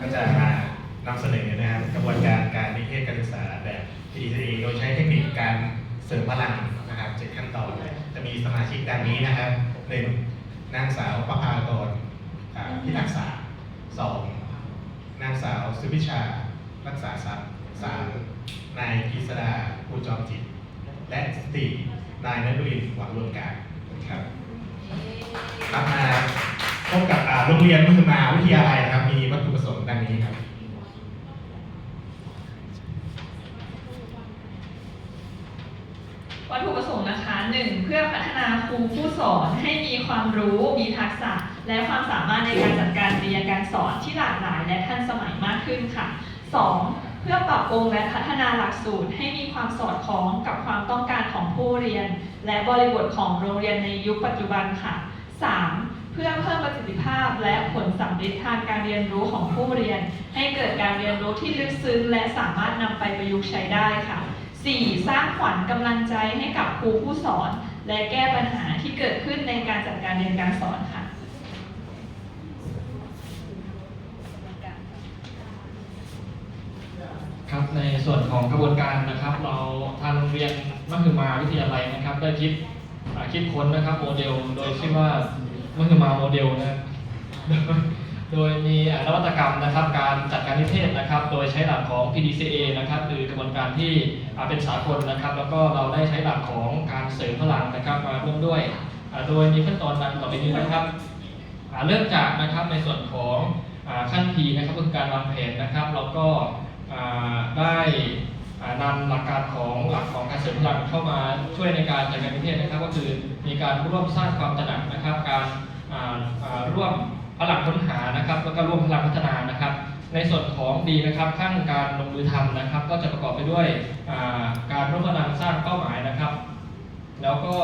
ก็จะมานำเสนอนะครับกระบวนการการนิเทศการศึกษาแบบ PDCA โดยใช้เทคนิคการเสริมพลังนะครับเจ็ดขั้นตอนจะมีสมาชิกดังนี้นะครับหนึ่งนางสาวประภากรอ่าพิทักษาสองนางสาวสุพิชารักษาทรัพย์สามนายกฤษดาภูจอมจิต และสี่นายนฤรินทร์หวังรวมการครับครับมาพบกับอ่าโรงเรียนมัธยมาวิทยาลัยนะครับมี นี้ครับวัตถุประสงค์นะคะ 1. เพื่อพัฒนาครูผู้สอนให้มีความรู้ มีทักษะ และความสามารถในการจัดการเรียนการสอนที่หลากหลาย และทันสมัยมากขึ้นค่ะ 2. เพื่อปรับปรุงและพัฒนาหลักสูตรให้มีความสอดคล้องกับความต้องการของผู้เรียน และบริบทของโรงเรียนในยุคปัจจุบันค่ะ 3. เพื่อเพิ่มประสิทธิภาพและผลสำเร็จทางการเรียนรู้ของผู้เรียน ให้เกิดการเรียนรู้ที่ลึกซึ้งและสามารถนำไปประยุกต์ใช้ได้ค่ะ 4. สร้างขวัญกำลังใจให้กับครูผู้สอน และแก้ปัญหาที่เกิดขึ้นในการจัดการเรียนการสอนค่ะครับในส่วนของกระบวนการนะครับ เราทางโรงเรียนมัธยมาวิทยาลัยนะครับ ได้คิดคิดค้นนะครับโมเดลโดยชื่อว่า มัธยมาโมเดลนะโดยมีอ่านวัตกรรมนะครับ การจัดการนิเทศนะครับ โดยใช้หลักของ PDCA นะครับคือกระบวนการที่เป็นสากลนะครับ แล้วก็เราได้ใช้หลักของการเสริมพลังนะครับมาร่วมด้วย โดยมีขั้นตอนดังต่อไปนี้นะครับเริ่มจากนะครับในส่วนของขั้นทีนะครับคือการวางแผนนะครับแล้วก็ได้นำหลักการของหลักของการเสริมพลังเข้ามาช่วยในการจัดการนิเทศนะครับ ก็คือมีการร่วมสร้างความตระหนัก การอ่าอ่าร่วมพลังค้นหานะครับแล้วก็ร่วมพลังพัฒนานะครับ ในส่วนของดีนะครับขั้นการลงมือทำนะครับ ก็จะประกอบไปด้วยการร่วมพลังสร้างเป้าหมายนะครับ แล้วก็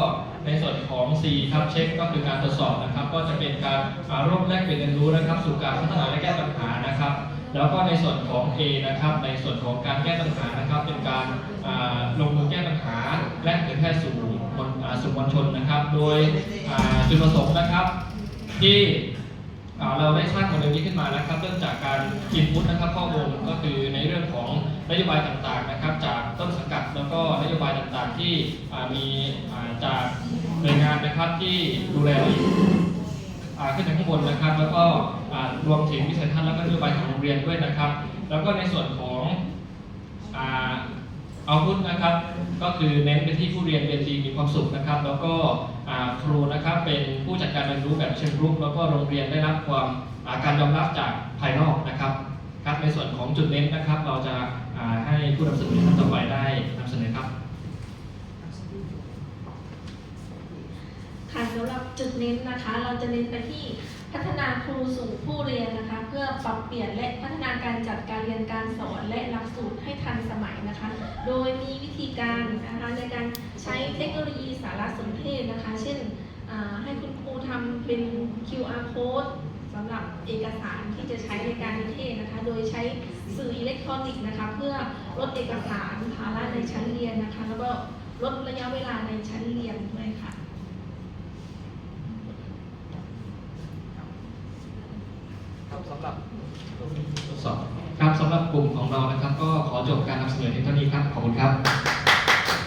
ในส่วนของ C ครับเช็คก็คือการตรวจสอบนะครับ ก็จะเป็นการร่วมแลกเปลี่ยนเรียนรู้นะครับ สู่การพัฒนาและแก้ปัญหานะครับ แล้วก็ในส่วนของ A นะครับ ในส่วนของการแก้ปัญหานะครับ เป็นการาลงมือแก้ปัญหาและเผยแพร่สู่มวลสู่มวลชนนะครับ โดยจุดประสงค์นะครับ ที่เราได้สร้างโมเดลนี้ขึ้นมานะครับ เริ่มจากการอินพุตนะครับข้อมูลก็คือในเรื่องของนโยบายต่างๆนะครับ จากต้นสังกัดแล้วก็นโยบายต่างๆที่มีจากหน่วยงานนะครับที่ดูแลอยู่ ขึ้นไปข้างบนนะครับ แล้วก็รวมถึงวิสัยทัศน์และก็นโยบายของโรงเรียนด้วยนะครับ แล้วก็ในส่วนของเอาพุทนะครับ ก็คือเน้นไปที่ผู้เรียนเรียนดีมีความสุขนะครับ แล้วก็ครูนะครับเป็นผู้จัดการเรียนรู้แบบเชิงรุก แล้วก็โรงเรียนได้รับความาการยอมรับจากภายนอกนะครับครับในส่วนของจุดเน้นนะครับ เราจะาให้ผู้นำเสนอท่านต่อไปได้นำเสนอครับ ค่ะ สำหรับจุดเน้นนะคะ เราจะเน้นไปที่พัฒนาครูสู่ผู้เรียนนะคะ เพื่อปรับเปลี่ยนและพัฒนาการจัดการเรียนการสอนและหลักสูตรให้ทันสมัยนะคะ โดยมีวิธีการนะคะในการใช้เทคโนโลยีสารสนเทศนะคะ เช่นให้คุณครูทำเป็น QR code สำหรับเอกสารที่จะใช้ในการนิเทศนะคะ โดยใช้สื่ออิเล็กทรอนิกส์นะคะ เพื่อลดเอกสารภาระในชั้นเรียนนะคะ แล้วก็ลดระยะเวลาในชั้นเรียนด้วยค่ะ ครับสำหรับทดสอบครับสำหรับกลุ่มของเรานะครับ ก็ขอจบการนำเสนอเพียงเท่านี้ครับ ขอบคุณครับ